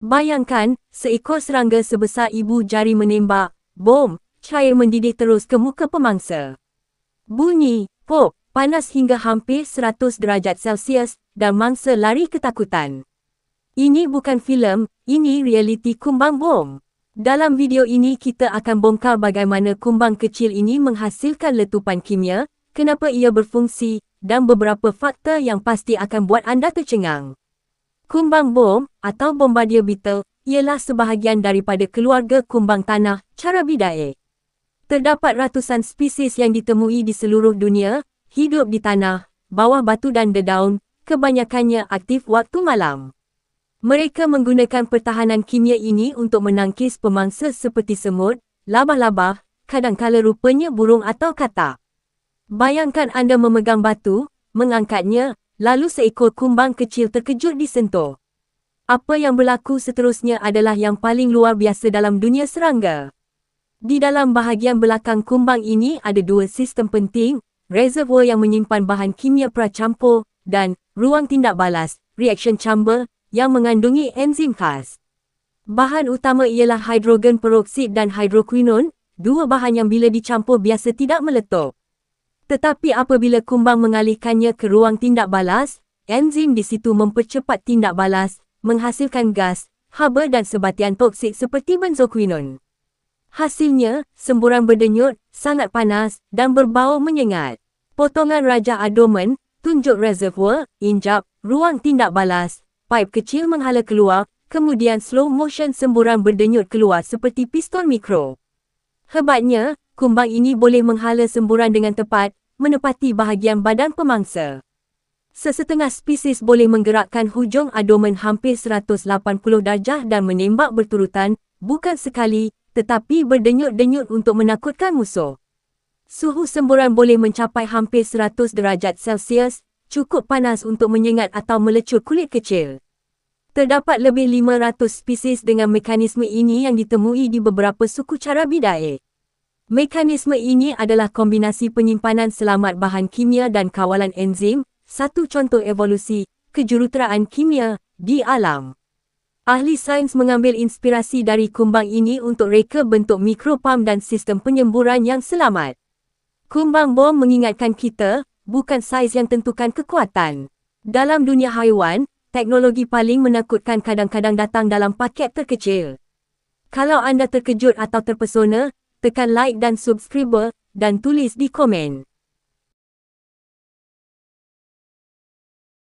Bayangkan, seekor serangga sebesar ibu jari menembak, bom, cair mendidih terus ke muka pemangsa. Bunyi, pop, panas hingga hampir 100 derajat Celsius dan mangsa lari ketakutan. Ini bukan filem, ini realiti kumbang bom. Dalam video ini kita akan bongkar bagaimana kumbang kecil ini menghasilkan letupan kimia, kenapa ia berfungsi, dan beberapa fakta yang pasti akan buat anda tercengang. Kumbang bom, atau bombardier beetle, ialah sebahagian daripada keluarga kumbang tanah, Carabidae. Terdapat ratusan spesies yang ditemui di seluruh dunia, hidup di tanah, bawah batu dan dedaun, kebanyakannya aktif waktu malam. Mereka menggunakan pertahanan kimia ini untuk menangkis pemangsa seperti semut, labah-labah, kadangkala rupanya burung atau katak. Bayangkan anda memegang batu, mengangkatnya, lalu seekor kumbang kecil terkejut disentuh. Apa yang berlaku seterusnya adalah yang paling luar biasa dalam dunia serangga. Di dalam bahagian belakang kumbang ini ada dua sistem penting, reservoir yang menyimpan bahan kimia pracampur, dan ruang tindak balas, reaction chamber, yang mengandungi enzim khas. Bahan utama ialah hidrogen peroksid dan hidroquinon, dua bahan yang bila dicampur biasa tidak meletup. Tetapi apabila kumbang mengalihkannya ke ruang tindak balas, enzim di situ mempercepat tindak balas, menghasilkan gas, haba dan sebatian toksik seperti benzoquinon. Hasilnya, semburan berdenyut, sangat panas dan berbau menyengat. Potongan Raja Adomen, tunjuk reservoir, injap, ruang tindak balas, pipe kecil menghala keluar, kemudian slow motion semburan berdenyut keluar seperti pistol mikro. Hebatnya, kumbang ini boleh menghala semburan dengan tepat, menepati bahagian badan pemangsa. Sesetengah spesies boleh menggerakkan hujung adomen hampir 180 darjah dan menembak berturutan, bukan sekali, tetapi berdenyut-denyut untuk menakutkan musuh. Suhu semburan boleh mencapai hampir 100 derajat Celsius, cukup panas untuk menyengat atau melecur kulit kecil. Terdapat lebih 500 spesies dengan mekanisme ini yang ditemui di beberapa suku Carabidae. Mekanisme ini adalah kombinasi penyimpanan selamat bahan kimia dan kawalan enzim, satu contoh evolusi, kejuruteraan kimia, di alam. Ahli sains mengambil inspirasi dari kumbang ini untuk reka bentuk mikropam dan sistem penyemburan yang selamat. Kumbang bom mengingatkan kita, bukan saiz yang tentukan kekuatan. Dalam dunia haiwan, teknologi paling menakutkan kadang-kadang datang dalam paket terkecil. Kalau anda terkejut atau terpesona, tekan like dan subscribe dan tulis di komen.